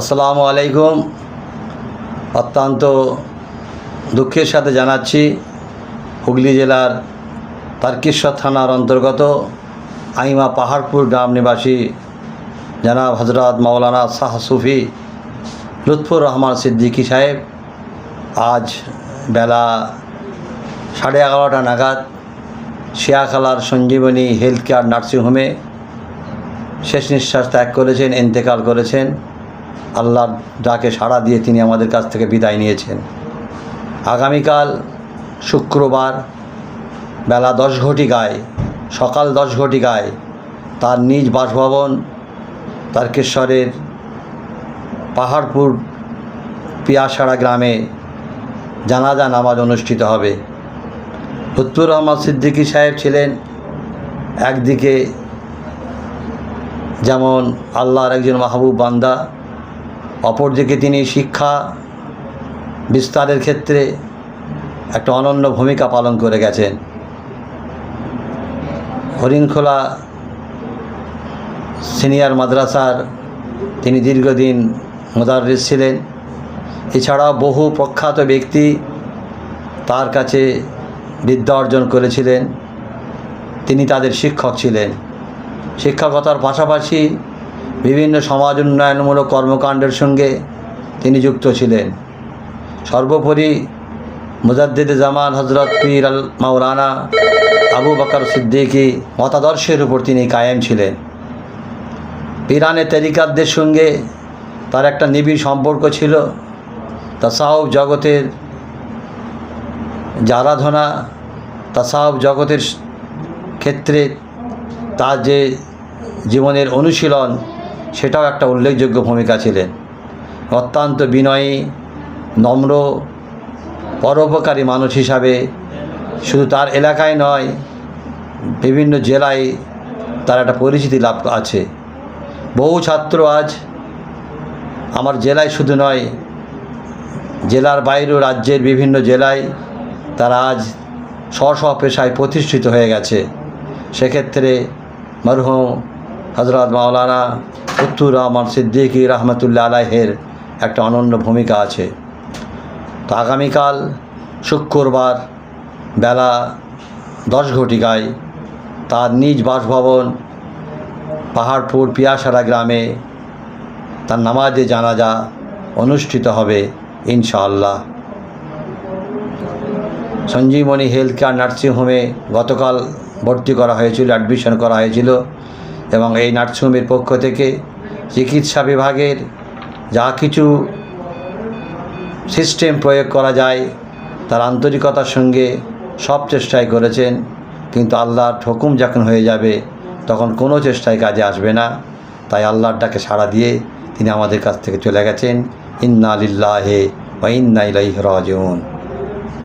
আসসালামু আলাইকুম। অত্যন্ত দুঃখের সাথে জানাচ্ছি, হুগলি জেলার তারকেশ্বর থানার অন্তর্গত আইমা পাহাড়পুর গ্রাম নিবাসী জনাব হজরত মাওলানা শাহ সুফি লুৎফুর রহমান সিদ্দিকী সাহেব আজ বেলা সাড়ে এগারোটা নাগাদ শিয়াখালার সঞ্জীবনী হেলথ কেয়ার নার্সিংহোমে শেষ নিঃশ্বাস ত্যাগ করেছেন, ইন্তেকাল করেছেন। আল্লাহর ডাকে সাড়া দিয়ে তিনি আমাদের কাছ থেকে বিদায় নিয়েছেন। আগামীকাল শুক্রবার বেলা দশ ঘটিকায় সকাল দশ ঘটিকায় তার নিজ বাসভবন তারকেশ্বরের পাহাড়পুর পিয়াসাড়া গ্রামে জানাজা নামাজ অনুষ্ঠিত হবে। লুৎফুর রহমান সিদ্দিকী সাহেব ছিলেন একদিকে যেমন আল্লাহর একজন মাহবুব বান্দা অপরদিকে তিনি শিক্ষা বিস্তারের ক্ষেত্রে একটা অনন্য ভূমিকা পালন করে গেছেন। হরিণখোলা সিনিয়র মাদ্রাসার তিনি দীর্ঘদিন মোদারিস ছিলেন। এছাড়াও বহু প্রখ্যাত ব্যক্তি তার কাছে বিদ্যা অর্জন করেছিলেন। তিনি তাদের শিক্ষক ছিলেন। শিক্ষকতার পাশাপাশি বিভিন্ন সমাজ উন্নয়নমূলক কর্মকাণ্ডের সঙ্গে তিনি যুক্ত ছিলেন। সর্বোপরি মুজাদ্দিদ জামান হজরত পীর আল মাওলানা আবু বকর সিদ্দিকী মতাদর্শের উপর তিনি কায়েম ছিলেন। পিরানে তেরিকাতদের সঙ্গে তার একটা নিবিড় সম্পর্ক ছিল। তাসাউফ জগতের যে আরাধনা তাসাউফ জগতের ক্ষেত্রে তার যে জীবনের অনুশীলন সেটাও একটা উল্লেখযোগ্য ভূমিকা ছিলেন। অত্যন্ত বিনয়ী, নম্র, পরোপকারী মানুষ হিসাবে শুধু তার এলাকায় নয়, বিভিন্ন জেলায় তার একটা পরিচিতি লাভ আছে। বহু ছাত্র আজ আমার জেলায় শুধু নয়, জেলার বাইরেও রাজ্যের বিভিন্ন জেলায় তারা আজ স্ব স্ব পেশায় প্রতিষ্ঠিত হয়ে গেছে। সেক্ষেত্রে মরহুম হজরত মাওলানা উত্তুর রহমান সিদ্দিকী রহমতুল্লাহ আলাহের একটা অনন্য ভূমিকা আছে। তো আগামীকাল শুক্রবার বেলা দশ ঘটিকায় তার নিজ বাসভবন পাহাড়পুর পিয়াসারা গ্রামে তার নামাজে জানাজা অনুষ্ঠিত হবে ইনশাআল্লাহ। সঞ্জীবনী হেলথ কেয়ার নার্সিংহোমে গতকাল ভর্তি করা হয়েছিল, অ্যাডমিশন করা হয়েছিল। এবং এই নার্সিংহোমের পক্ষ থেকে চিকিৎসা বিভাগের যা কিছু সিস্টেম প্রয়োগ করা যায়, তার আন্তরিকতার সঙ্গে সব চেষ্টাই করেছেন। কিন্তু আল্লাহর হুকুম যখন হয়ে যাবে, তখন কোনো চেষ্টায় কাজে আসবে না। তাই আল্লাহর ডাকে সাড়া দিয়ে তিনি আমাদের কাছ থেকে চলে গেছেন। ইন্না লিল্লাহে ওয়া ইন্না ইলাইহি রাজিউন।